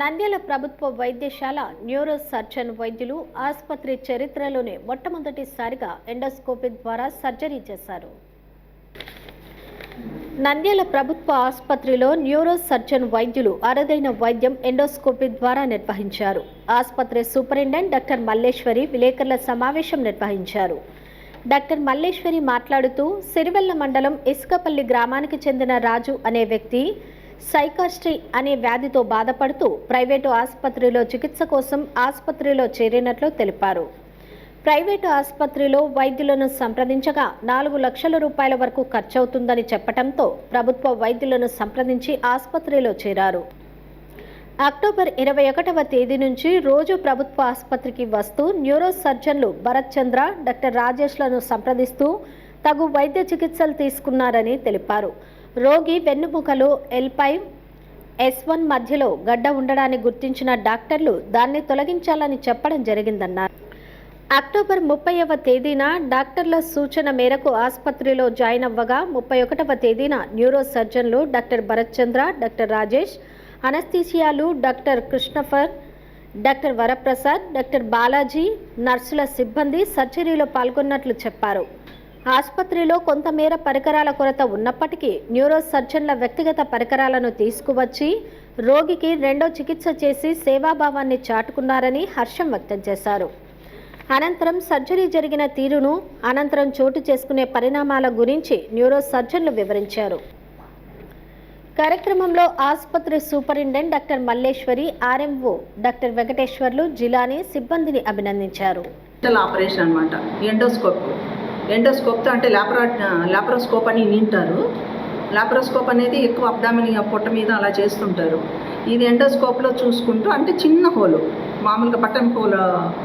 నంద్యాల ప్రభుత్వ వైద్యశాల neuro surgeon వైద్యులు ఆసుపత్రి చరిత్రలోనే మొట్టమొదటిసారిగా ఎండోస్కోపీ ద్వారా సర్జరీ చేశారు. నంద్యాల ప్రభుత్వ ఆసుపత్రిలో న్యూరో సర్జన్ వైద్యులు అరుదైన వైద్యం ఎండోస్కోపీ ద్వారా నిర్వహించారు. ఆసుపత్రి సూపరింటెండెంట్ డాక్టర్ మల్లేశ్వరి విలేకరుల సమావేశం నిర్వహించారు. డాక్టర్ మల్లేశ్వరి మాట్లాడుతూ సిరివెల్ల మండలం ఇసుకపల్లి గ్రామానికి చెందిన రాజు అనే వ్యక్తి సైకాస్ట్రీ అనే వ్యాధితో బాధపడుతూ ప్రైవేటు ఆసుపత్రిలో చికిత్స కోసం ఆసుపత్రిలో చేరినట్లు తెలిపారు. ప్రైవేటు ఆసుపత్రిలో వైద్యులను సంప్రదించగా నాలుగు లక్షల రూపాయల వరకు ఖర్చవుతుందని చెప్పడంతో ప్రభుత్వ వైద్యులను సంప్రదించి ఆసుపత్రిలో చేరారు. అక్టోబర్ ఇరవై ఒకటవ తేదీ నుంచి రోజు ప్రభుత్వ ఆసుపత్రికి వస్తూ న్యూరో సర్జన్లు భరత్ చంద్ర డాక్టర్ రాజేష్లను సంప్రదిస్తూ తగు వైద్య చికిత్సలు తీసుకున్నారని తెలిపారు. రోగి వెన్నుముకలో ఎల్పై ఎస్ వన్ మధ్యలో గడ్డ ఉండడాన్ని గుర్తించిన డాక్టర్లు దాన్ని తొలగించాలని చెప్పడం జరిగిందన్నారు. అక్టోబర్ ముప్పైవ తేదీన డాక్టర్ల సూచన మేరకు ఆసుపత్రిలో జాయిన్ అవ్వగా ముప్పై ఒకటవ తేదీన న్యూరో సర్జన్లు డాక్టర్ భరత్ చంద్ర డాక్టర్ రాజేష్ అనస్థీసియాలు డాక్టర్ కృష్ణఫర్ డాక్టర్ వరప్రసాద్ డాక్టర్ బాలాజీ నర్సుల సిబ్బంది సర్జరీలో పాల్గొన్నట్లు చెప్పారు. ఆసుపత్రిలో కొంతమేర పరికరాల కొరత ఉన్నప్పటికీ న్యూరో సర్జన్ల వ్యక్తిగత పరికరాలను తీసుకువచ్చి రోగికి రెండో చికిత్స చేసి సేవాభావాన్ని చాటుకున్నారని హర్షం వ్యక్తం చేశారు. అనంతరం సర్జరీ జరిగిన తీరును అనంతరం చోటు చేసుకునే పరిణామాల గురించి న్యూరో సర్జన్లు వివరించారు. కార్యక్రమంలో ఆసుపత్రి superintendent doctor Malleswari RMO doctor Venkateswarlu Jilani సిబ్బందిని అభినందించారు. ఆపరేషన్ అనమాట ఎండోస్కోప్ ఎండోస్కోప్తో అంటే లాప్రా లాప్రోస్కోప్ అని వింటారు. లాప్రోస్కోప్ అనేది ఎక్కువ అబ్డామిని పొట్ట మీద అలా చేస్తుంటారు. ఇది ఎండోస్కోప్లో చూసుకుంటూ అంటే చిన్న హోలు మామూలుగా బటన్ హోల్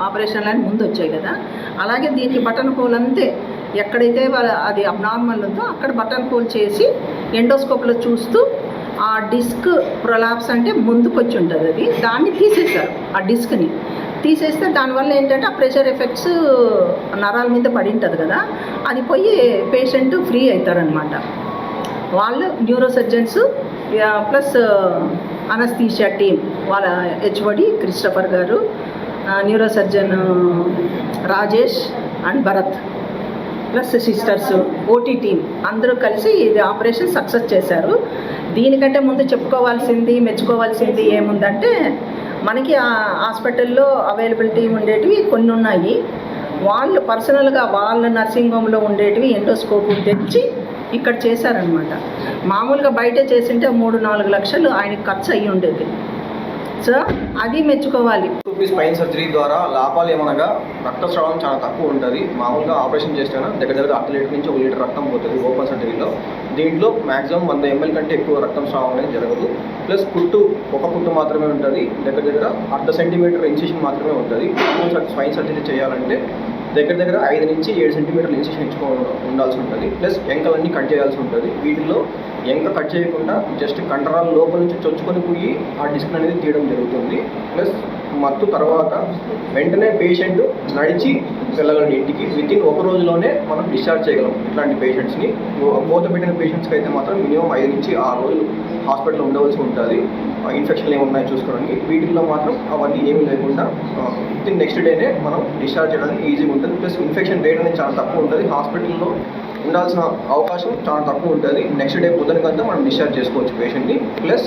ఆపరేషన్లు అని ముందు వచ్చాయి కదా. అలాగే దీనికి బటన్ హోల్ అంతే. ఎక్కడైతే వాళ్ళ- అది అబ్నార్మల్ ఉందో అక్కడ బటన్ హోల్ చేసి ఎండోస్కోప్లో చూస్తూ ఆ డిస్క్ ప్రొలాప్స్ అంటే ముందుకు వచ్చి ఉంటుంది అది. దాన్ని తీసేశారు ఆ డిస్క్ని. తీసేస్తే దానివల్ల ఏంటంటే ఆ ప్రెషర్ ఎఫెక్ట్స్ నరాల మీద పడి ఉంటుంది కదా. అది పోయి పేషెంట్ ఫ్రీ అవుతారనమాట వాళ్ళు neuro surgeons plus anaesthesia team వాళ్ళ హెచ్ఓడి క్రిస్టఫర్ గారు neuro surgeon Rajesh and Bharat plus sisters OT team అందరూ కలిసి ఇది ఆపరేషన్ సక్సెస్ చేశారు. దీనికంటే ముందు చెప్పుకోవాల్సింది మెచ్చుకోవాల్సింది ఏముందంటే మనకి ఆ హాస్పిటల్లో అవైలబిలిటీ ఉండేటివి కొన్ని ఉన్నాయి. వాళ్ళు పర్సనల్గా వాళ్ళ నర్సింగ్ హోమ్లో ఉండేటివి ఎండోస్కోప్ తెచ్చి ఇక్కడ చేశారనమాట మామూలుగా బయట చేసింటే మూడు నాలుగు లక్షలు ఆయనకి ఖర్చు అయ్యి ఉండేది. సో అది మెచ్చుకోవాలి. స్పైన్ సర్జరీ ద్వారా లాభాలు ఏమనగా రక్తస్రావం చాలా తక్కువ ఉంటుంది. మామూలుగా ఆపరేషన్ చేస్తేనే దగ్గర దగ్గర అర్ధ లీటర్ నుంచి ఒక లీటర్ రక్తం పోతుంది ఓపెన్ సర్జరీలో. దీంట్లో మ్యాక్సిమం వంద ఎంఎల్ కంటే ఎక్కువ రక్తం స్రావం అనేది జరగదు. ప్లస్ కుట్టు ఒక పుట్టు మాత్రమే ఉంటుంది. దగ్గర దగ్గర అర్ధ సెంటీమీటర్ ఇన్సిషన్ మాత్రమే ఉంటుంది. స్వైన్ సర్జరీ చేయాలంటే దగ్గర దగ్గర ఐదు నుంచి ఏడు సెంటీమీటర్ల ఇన్సిషన్ ఇచ్చుకో ఉండాల్సి ఉంటుంది. ప్లస్ ఎంకలన్నీ కట్ చేయాల్సి ఉంటుంది. వీటిలో ఎంక కట్ చేయకుండా జస్ట్ కండరాల లోపల నుంచి చొచ్చుకొని పోయి ఆ డిస్క్ అనేది తీయడం జరుగుతుంది. ప్లస్ మత్తు తర్వాత వెంటనే పేషెంట్ నడిచి వెళ్ళగలడు ఇంటికి విత్ ఇన్ ఒక రోజులోనే మనం డిశ్చార్జ్ చేయగలం ఇట్లాంటి పేషెంట్స్ని మూత పెట్టిన పేషెంట్స్కి అయితే మాత్రం మినిమం ఐదు నుంచి ఆరు రోజులు హాస్పిటల్లో ఉండవలసి ఉంటుంది. ఇన్ఫెక్షన్లు ఏమున్నాయో చూసుకోవడానికి. వీటిల్లో మాత్రం అవన్నీ ఏమీ లేకుండా విత్ ఇన్ నెక్స్ట్ డేనే మనం డిశ్చార్జ్ చేయడానికి ఈజీగా ఉంటుంది. ప్లస్ ఇన్ఫెక్షన్ రేట్ అనేది చాలా తక్కువ ఉంటుంది. హాస్పిటల్లో ఉండాల్సిన అవకాశం చాలా తక్కువ ఉంటుంది. నెక్స్ట్ డే పొద్దునకంతా మనం డిశ్చార్జ్ చేసుకోవచ్చు పేషెంట్ని ప్లస్